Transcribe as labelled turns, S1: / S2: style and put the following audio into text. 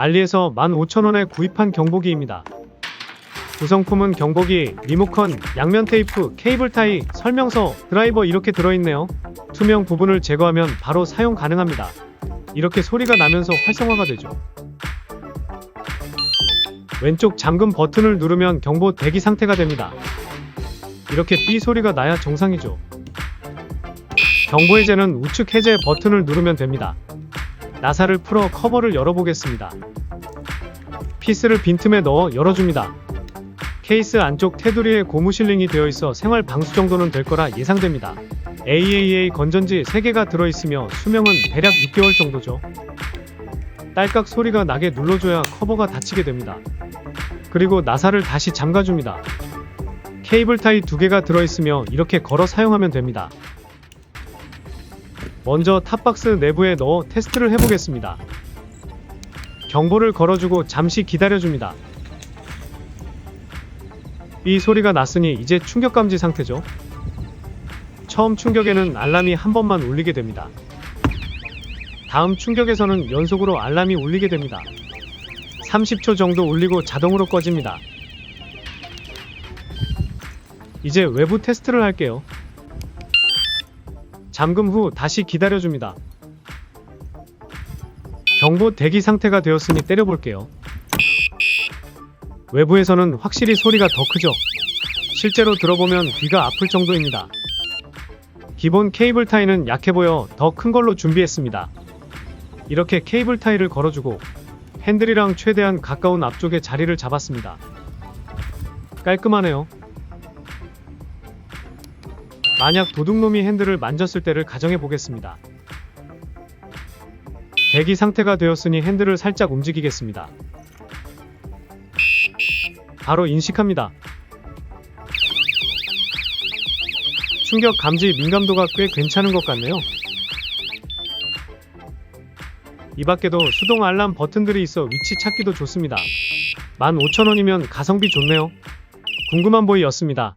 S1: 알리에서 15,000원에 구입한 경보기입니다. 구성품은 경보기, 리모컨, 양면 테이프, 케이블 타이, 설명서, 드라이버 이렇게 들어있네요. 투명 부분을 제거하면 바로 사용 가능합니다. 이렇게 소리가 나면서 활성화가 되죠. 왼쪽 잠금 버튼을 누르면 경보 대기 상태가 됩니다. 이렇게 삐 소리가 나야 정상이죠. 경보 해제는 우측 해제 버튼을 누르면 됩니다. 나사를 풀어 커버를 열어보겠습니다. 피스를 빈틈에 넣어 열어줍니다. 케이스 안쪽 테두리에 고무 실링이 되어 있어 생활 방수 정도는 될 거라 예상됩니다. AAA 건전지 3개가 들어있으며 수명은 대략 6개월 정도죠. 딸깍 소리가 나게 눌러줘야 커버가 닫히게 됩니다. 그리고 나사를 다시 잠가줍니다. 케이블 타이 2개가 들어있으며 이렇게 걸어 사용하면 됩니다. 먼저 탑박스 내부에 넣어 테스트를 해보겠습니다. 경보를 걸어주고 잠시 기다려줍니다. 이 소리가 났으니 이제 충격 감지 상태죠. 처음 충격에는 알람이 한 번만 울리게 됩니다. 다음 충격에서는 연속으로 알람이 울리게 됩니다. 30초 정도 울리고 자동으로 꺼집니다. 이제 외부 테스트를 할게요. 잠금 후 다시 기다려줍니다. 경보 대기 상태가 되었으니 때려볼게요. 외부에서는 확실히 소리가 더 크죠. 실제로 들어보면 귀가 아플 정도입니다. 기본 케이블 타이는 약해 보여 더 큰 걸로 준비했습니다. 이렇게 케이블 타이를 걸어주고 핸들이랑 최대한 가까운 앞쪽에 자리를 잡았습니다. 깔끔하네요. 만약 도둑놈이 핸들을 만졌을 때를 가정해 보겠습니다. 대기 상태가 되었으니 핸들을 살짝 움직이겠습니다. 바로 인식합니다. 충격 감지 민감도가 꽤 괜찮은 것 같네요. 이 밖에도 수동 알람 버튼들이 있어 위치 찾기도 좋습니다. 15,000원이면 가성비 좋네요. 궁금한 보이였습니다.